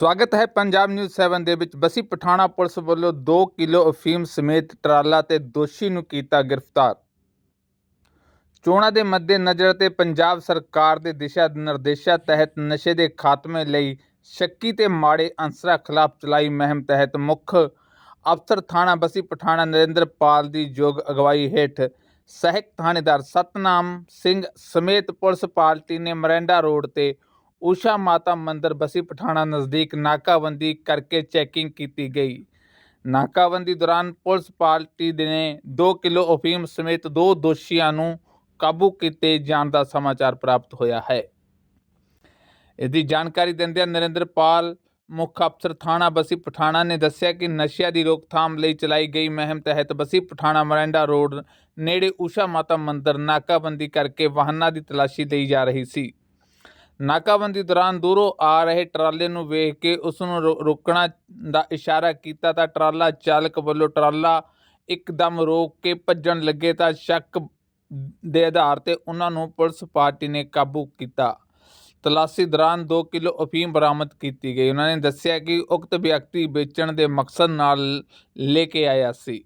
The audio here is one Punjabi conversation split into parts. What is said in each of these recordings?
ਸਵਾਗਤ ਹੈ ਪੰਜਾਬ ਨਿਊਜ਼ 7 ਦੇ ਵਿੱਚ। ਬਸੀ ਪਠਾਣਾ ਪੁਲਿਸ ਵੱਲੋਂ 2 ਕਿਲੋ ਅਫੀਮ ਸਮੇਤ ਟਰਾਲਾ ਤੇ ਦੋਸ਼ੀ ਨੂੰ ਕੀਤਾ ਗ੍ਰਿਫਤਾਰ। ਚੋਣਾਂ ਦੇ ਮੱਦੇਨਜ਼ਰ ਤੇ ਪੰਜਾਬ ਸਰਕਾਰ ਦੇ ਦਿਸ਼ਾ ਨਿਰਦੇਸ਼ਾਂ ਤਹਿਤ ਨਸ਼ੇ ਦੇ ਖਾਤਮੇ ਲਈ ਸ਼ੱਕੀ ਤੇ ਮਾੜੇ ਅੰਸਰਾਂ ਖਿਲਾਫ ਚਲਾਈ ਮੁਹਿੰਮ ਤਹਿਤ ਮੁੱਖ ਅਫਸਰ ਥਾਣਾ ਬਸੀ ਪਠਾਣਾ ਨਰਿੰਦਰਪਾਲ ਦੀ ਯੋਗ ਅਗਵਾਈ ਹੇਠ ਸਹਾਇਕ ਥਾਣੇਦਾਰ ਸਤਨਾਮ ਸਿੰਘ ਸਮੇਤ ਪੁਲਿਸ ਪਾਰਟੀ ਨੇ ਮਰੈਂਡਾ ਰੋਡ ਤੇ ਊਸ਼ਾ ਮਾਤਾ ਮੰਦਿਰ ਬਸੀ ਪਠਾਣਾ ਨਜ਼ਦੀਕ ਨਾਕਾਬੰਦੀ ਕਰਕੇ ਚੈਕਿੰਗ ਕੀਤੀ ਗਈ। ਨਾਕਾਬੰਦੀ ਦੌਰਾਨ ਪੁਲਿਸ ਪਾਰਟੀ ਦੇ ਨੇ 2 ਕਿਲੋ ਅਫੀਮ ਸਮੇਤ ਦੋ ਦੋਸ਼ੀਆਂ ਨੂੰ ਕਾਬੂ ਕੀਤੇ ਜਾਣ ਦਾ ਸਮਾਚਾਰ ਪ੍ਰਾਪਤ ਹੋਇਆ ਹੈ। ਇਸ ਦੀ ਜਾਣਕਾਰੀ ਦਿੰਦਿਆਂ ਨਰਿੰਦਰਪਾਲ, ਮੁੱਖ ਅਫਸਰ ਥਾਣਾ ਬਸੀ ਪਠਾਣਾ ਨੇ ਦੱਸਿਆ ਕਿ ਨਸ਼ਿਆਂ ਦੀ ਰੋਕਥਾਮ ਲਈ ਚਲਾਈ ਗਈ ਮੁਹਿੰਮ ਤਹਿਤ ਬਸੀ ਪਠਾਣਾ ਮਰੈਂਡਾ ਰੋਡ ਨੇੜੇ ਊਸ਼ਾ ਮਾਤਾ ਮੰਦਿਰ ਨਾਕਾਬੰਦੀ ਕਰਕੇ ਵਾਹਨਾਂ ਦੀ ਤਲਾਸ਼ੀ ਲਈ ਜਾ ਰਹੀ ਸੀ। ਨਾਕਾਬੰਦੀ ਦੌਰਾਨ ਦੂਰੋਂ ਆ ਰਹੇ ਟਰਾਲੇ ਨੂੰ ਵੇਖ ਕੇ ਉਸ ਨੂੰ ਰੋ- ਰੋਕਣਾ ਦਾ ਇਸ਼ਾਰਾ ਕੀਤਾ ਤਾਂ ਟਰਾਲਾ ਚਾਲਕ ਵੱਲੋਂ ਟਰਾਲਾ ਇੱਕਦਮ ਰੋਕ ਕੇ ਭੱਜਣ ਲੱਗੇ ਤਾਂ ਸ਼ੱਕ ਦੇ ਆਧਾਰ ਤੇ ਉਹਨਾਂ ਨੂੰ ਪੁਲਿਸ ਪਾਰਟੀ ਨੇ ਕਾਬੂ ਕੀਤਾ। ਤਲਾਸ਼ੀ ਦੌਰਾਨ 2 ਕਿਲੋ ਅਫੀਮ ਬਰਾਮਦ ਕੀਤੀ ਗਈ। ਉਹਨਾਂ ਨੇ ਦੱਸਿਆ ਕਿ ਉਕਤ ਵਿਅਕਤੀ ਵੇਚਣ ਦੇ ਮਕਸਦ ਨਾਲ ਲੈ ਕੇ ਆਇਆ ਸੀ।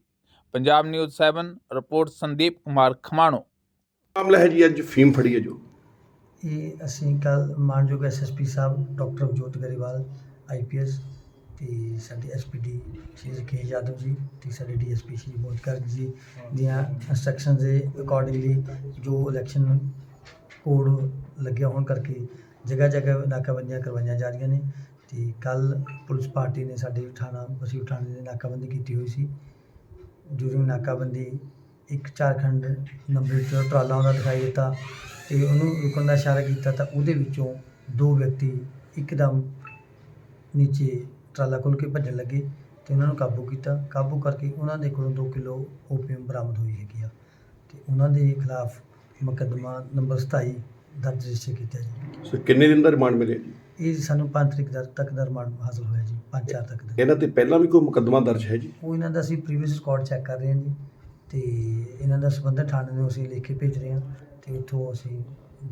Punjab news 7 report Sandeep Kumar Khamano. ਮਾਮਲਾ ਹੈ ਜੀ, ਅੱਜ ਫੀਮ ਫੜੀ ਹੈ ਜੋ। ਇਹ ਅਸੀਂ ਕੱਲ ਮਾਨਯੋਗ ਐਸਐਸਪੀ ਸਾਹਿਬ, ਡਾਕਟਰ ਅਵਜੋਤ ਗਰੇਵਾਲ ਆਈਪੀਐਸ ਤੇ ਸਾਡੇ ਐਸਪੀਡੀ ਸ਼੍ਰੀ ਕੇ ਯਾਦਵ ਜੀ ਤੇ ਸਾਡੇ ਡੀਐਸਪੀ ਸ਼੍ਰੀ ਮੋਦਕਰ ਜੀ ਦੀਆਂ ਇੰਸਟਰਕਸ਼ਨ ਦੇ ਅਕੋਰਡਿੰਗਲੀ ਜੋ ਇਲੈਕਸ਼ਨ ਕੋਡ ਲੱਗਿਆ ਹੋਣ ਕਰਕੇ ਜਗ੍ਹਾ ਜਗ੍ਹਾ ਨਾਕਾਬੰਦੀਆਂ ਕਰਵਾਈਆਂ ਜਾ ਰਹੀਆਂ ਨੇ ਤੇ ਕੱਲ ਪੁਲਿਸ ਪਾਰਟੀ ਨੇ ਸਾਡੇ ਥਾਣਾ ਬਸੀ ਥਾਣੇ ਦੇ ਨਾਕਾਬੰਦੀ ਕੀਤੀ ਹੋਈ ਸੀ। ਡਿਊਰਿੰਗ ਨਾਕਾਬੰਦੀ ਇੱਕ ਝਾਰਖੰਡ ਨੰਬਰ ਚ ਟਰਾਲਾ ਆਉਂਦਾ ਦਿਖਾਈ ਦਿੱਤਾ ਤੇ ਉਹਨੂੰ ਰੁਕਣ ਦਾ ਇਸ਼ਾਰਾ ਕੀਤਾ ਤਾਂ ਉਹਦੇ ਵਿੱਚੋਂ ਦੋ ਵਿਅਕਤੀ ਇੱਕਦਮ ਨੀਚੇ ਟਰਾਲਾ ਖੋਲ੍ਹ ਕੇ ਭੱਜਣ ਲੱਗੇ ਤੇ ਉਹਨਾਂ ਨੂੰ ਕਾਬੂ ਕੀਤਾ। ਕਾਬੂ ਕਰਕੇ ਉਹਨਾਂ ਦੇ ਕੋਲੋਂ 2 ਕਿਲੋ ਓਪੀਅਮ ਬਰਾਮਦ ਹੋਈ ਹੈਗੀ ਆ ਤੇ ਉਹਨਾਂ ਦੇ ਖਿਲਾਫ ਮੁਕੱਦਮਾ ਨੰਬਰ 27 ਦਰਜ ਰਜਿਸਟਰ ਕੀਤਾ ਜੀ। ਸੋ ਕਿੰਨੇ ਦਿਨ ਦਾ ਰਿਮਾਂਡ ਮਿਲਿਆ ਜੀ? ਇਹ ਸਾਨੂੰ 5 ਤਰੀਕ ਦਾ ਤੱਕ ਦਾ ਰਿਮਾਂਡ ਹਾਸਲ ਹੋਇਆ ਜੀ 5-4 ਤੱਕ ਦਾ। ਇਹਨਾਂ ਤੇ ਪਹਿਲਾਂ ਵੀ ਕੋਈ ਮੁਕੱਦਮਾ ਦਰਜ ਹੈ ਜੀ? ਉਹ ਇਹਨਾਂ ਦਾ ਅਸੀਂ ਪ੍ਰੀਵੀਅਸ ਰਿਕਾਰਡ ਚੈੱਕ ਕਰ ਰਹੇ ਹਾਂ ਜੀ। ਤੇ ਇਹਨਾਂ ਦਾ ਸੰਬੰਧਿਤ ਥਾਣੇ ਨੂੰ ਅਸੀਂ ਲਿਖ ਕੇ ਭੇਜ ਰਹੇ ਹਾਂ ਤੇ ਉੱਥੋਂ ਅਸੀਂ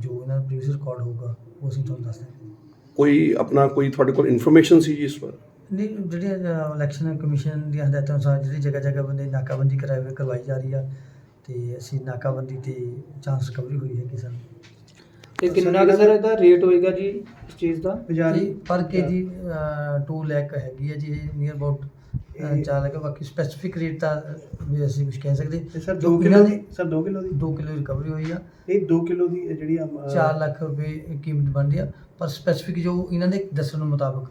ਜੋ ਇਹਨਾਂ ਦਾ ਪ੍ਰੀਵੀਅਸ ਰਿਕਾਰਡ ਹੋਊਗਾ ਉਹ ਅਸੀਂ ਤੁਹਾਨੂੰ ਦੱਸ ਦਾਂਗੇ ਕੋਈ ਆਪਣਾ ਕੋਈ ਤੁਹਾਡੇ ਕੋਲ ਇਨਫੋਰਮੇਸ਼ਨ ਸੀ ਜੀ ਇਸ ਵਾਰ ਨਹੀਂ ਜਿਹੜੀਆਂ ਇਲੈਕਸ਼ਨ ਕਮਿਸ਼ਨ ਦੀਆਂ ਹਦਾਇਤਾਂ ਅਨੁਸਾਰ ਜਿਹੜੀ ਜਗ੍ਹਾ ਜਗ੍ਹਾ ਬੰਦੇ ਨਾਕਾਬੰਦੀ ਕਰਾਈ ਕਰਵਾਈ ਜਾ ਰਹੀ ਆ ਤੇ ਅਸੀਂ ਨਾਕਾਬੰਦੀ ਤੇ ਚਾਂਸ ਰਿਕਵਰੀ ਹੋਈ ਹੈ ਕਿ ਸਾਨੂੰ ਤੇ ਕਿੰਨਾ ਕੁ ਸਰ ਇਹਦਾ ਰੇਟ ਹੋਏਗਾ ਜੀ ਇਸ ਚੀਜ਼ ਦਾ? ਜੀ। ਪਰ ਕੇਜੀ 2 ਲੱਖ ਹੈਗੀ ਹੈ ਜੀ ਨੀਅਰ ਅਬਾਊਟ ਚਾਰ ਲੱਖ ਬਾਕੀ ਸਪੈਸੀਫਿਕ ਰੇਟ ਤਾਂ ਵੀ ਅਸੀਂ ਕੁਝ ਕਹਿ ਸਕਦੇ। ਤੇ ਸਰ ਜੋ 2 ਕਿਲੋ ਦੀ ਸਰ 2 ਕਿਲੋ ਦੀ? 2 ਕਿਲੋ ਰਿਕਵਰੀ ਹੋਈ ਆ। ਇਹ 2 ਕਿਲੋ ਦੀ ਜਿਹੜੀ ਅਮ, ਅ, 4 ਲੱਖ ਰੁਪਏ ਕੀਮਤ ਬਣਦੀ ਆ। ਪਰ ਸਪੈਸੀਫਿਕ ਜੋ ਇਹਨਾਂ ਦੇ ਦੱਸਣ ਮੁਤਾਬਕ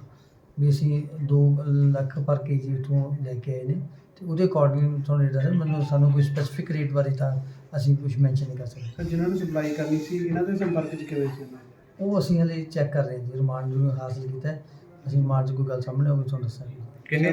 ਵੀ ਅਸੀਂ 2 ਲੱਖ ਪਰ ਕੇਜੀ ਉਥੋਂ ਲੈ ਕੇ ਆਏ ਨੇ। ਤੇ ਉਹਦੇ ਅਕੋਰਡਿੰਗ ਤੁਹਾਨੂੰ ਰੇਟ ਦੱਸਿਆ ਮੈਨੂੰ ਸਾਨੂੰ ਕੋਈ ਸਪੈਸੀਫਿਕ ਰੇਟ ਬਾਰੇ ਤਾਂ ਅਸੀਂ ਕੁਝ ਮੈਂਸ਼ਨ ਨਹੀਂ ਕਰ ਸਕਦੇ। ਸਰ ਜਿਨ੍ਹਾਂ ਨੂੰ ਸਪਲਾਈ ਕਰਨੀ ਸੀ ਇਹਨਾਂ ਦੇ ਸੰਪਰਕ ਚ ਕਿਵੇਂ ਸੀ? ਉਹ ਅਸੀਂ ਹਲੇ ਚੈੱਕ ਕਰ ਰਹੇ ਹਾਂ ਜੀ ਰਿਮਾਂਡ ਨੂੰ ਹਾਸਲ ਕੀਤਾ। ਅਸੀਂ ਰਿਮਾਂਡ 'ਚ ਕੋਈ ਗੱਲ ਸਾਹਮਣੇ ਆਊਗੀ ਤੁਹਾਨੂੰ ਦੱਸਾਂਗੇ। ਕਿੰਨੇ